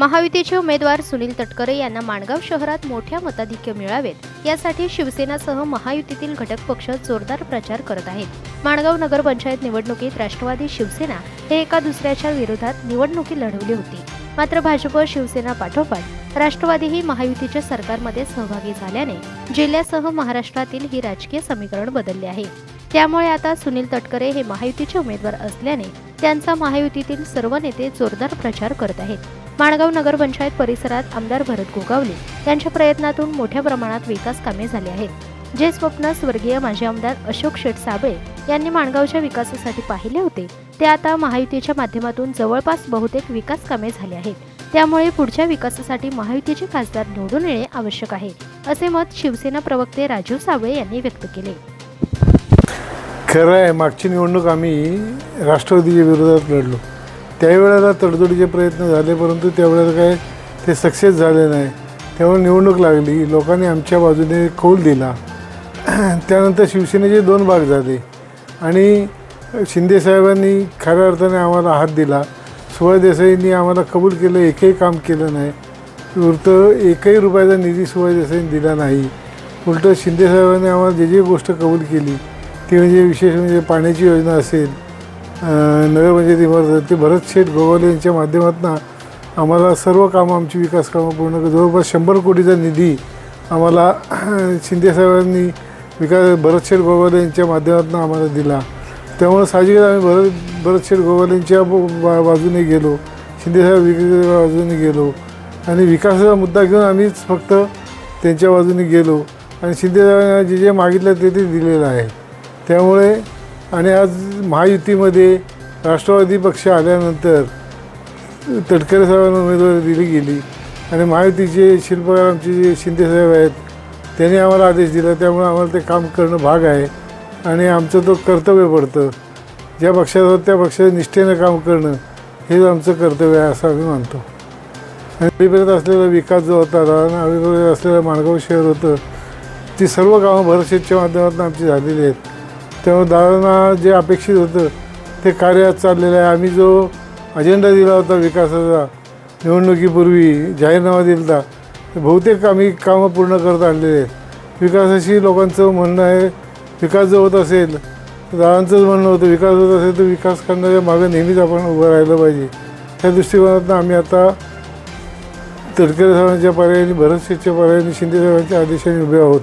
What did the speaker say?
महायुतीचे उमेदवार सुनील तटकरे यांना माणगाव शहरात मोठ्या मताधिक्य मिळावेत. यासाठी शिवसेनासह महायुतीतील घटक पक्ष जोरदार प्रचार करत आहेत. माणगाव नगरपंचायत निवडणुकीत राष्ट्रवादी शिवसेना हे एका दुसऱ्याच्या विरोधात निवडणुकी लढवली होती. मात्र भाजप शिवसेना पाठोपाठ राष्ट्रवादीही महायुतीच्या सरकारमध्ये सहभागी झाल्याने जिल्ह्यासह महाराष्ट्रातील ही राजकीय समीकरण बदलले आहे. त्यामुळे आता सुनील तटकरे हे महायुतीचे उमेदवार असल्याने त्यांचा महायुतीतील सर्व नेते जोरदार प्रचार करत आहेत. माणगाव नगरपंचायत परिसरात आमदार भरत गोगावले यांच्या प्रयत्नातून मोठ्या प्रमाणात विकास कामे झाली आहेत. जे स्वप्न स्वर्गीय माजी आमदार अशोक शेठ साबळे यांनी माणगावच्या विकासासाठी पाहिले होते ते आता महायुतीच्या माध्यमातून जवळपास बहुतेक विकास कामे झाली आहेत. त्यामुळे पुढच्या विकासासाठी महायुतीचे खासदार निवडून येणे आवश्यक आहे असे मत शिवसेना प्रवक्ते राजीव साबळे यांनी व्यक्त केले. खरं आहे मागची निवडणूक आम्ही राष्ट्रवादीच्या विरोधात लढलो. त्यावेळेला तडजोडीचे प्रयत्न झाले परंतु त्यावेळेला काय ते सक्सेस झाले नाही. त्यामुळे निवडणूक लागली. लोकांनी आमच्या बाजूने कौल दिला. त्यानंतर शिवसेनेचे दोन भाग झाले. आणि शिंदेसाहेबांनी खऱ्या अर्थाने आम्हाला हात दिला. सुभाष देसाईंनी आम्हाला कबूल केलं एकही काम केलं नाही. उलट एकही रुपयाचा निधी सुभाष देसाईंनी दिला नाही. उलटं शिंदेसाहेबांनी आम्हाला जे जी गोष्ट कबूल केली ती म्हणजे विशेष म्हणजे पाण्याची योजना असेल नगरपंचायत इमारत ते भरत शेठ गोगावले यांच्या माध्यमातून आम्हाला सर्व कामं आमची विकास कामं पूर्ण जवळपास शंभर कोटीचा निधी आम्हाला शिंदेसाहेबांनी विकास भरत शेठ गोगावले यांच्या माध्यमातून आम्हाला दिला. त्यामुळं साहजिकच आम्ही भरत भरत शेठ गोगावले यांच्या ब- बा- बाजूने गेलो. शिंदेसाहेब विकासाच्या बाजूने गेलो. आणि विकासाचा मुद्दा घेऊन आम्हीच फक्त त्यांच्या बाजूने गेलो. आणि शिंदेसाहेबांना जे जे मागितलं ते ते दिलेलं आहे. त्यामुळे आणि आज महायुतीमध्ये राष्ट्रवादी पक्ष आल्यानंतर तटकरे साहेबांना उमेदवारी दिली गेली आणि महायुतीचे शिल्पकार आमचे जे शिंदेसाहेब आहेत त्यांनी आम्हाला आदेश दिला. त्यामुळे आम्हाला ते काम करणं भाग आहे आणि आमचं तो कर्तव्य पडतं. ज्या पक्षात त्या पक्षाच्या निष्ठेनं काम करणं हेच आमचं कर्तव्य आहे असं आम्ही मानतो. आणि अभिप्रेत असलेला विकास जो होता आणि अलीकडे असलेलं माणगाव शहर होतं ती सर्व कामं भरतशेठच्या माध्यमातून आमची झालेली आहेत. त्यामुळे दादांना जे अपेक्षित होतं ते कार्य चाललेलं आहे. आम्ही जो अजेंडा दिला होता विकासाचा निवडणुकीपूर्वी जाहीरनामा दिला होता ते बहुतेक आम्ही कामं पूर्ण करत आणलेले आहेत. विकासाशी लोकांचं म्हणणं आहे विकास जर होत असेल तर दादांचंच म्हणणं होतं विकास होत असेल तर विकास करण्याच्या मागं नेहमीच आपण उभं राहिलं पाहिजे. त्या दृष्टिकोनातून आम्ही आता तडकरे साहेबांच्या पर्यायाने भरत शेठच्या पर्यायाने शिंदे साहेबांच्या आदेशाने उभे आहोत.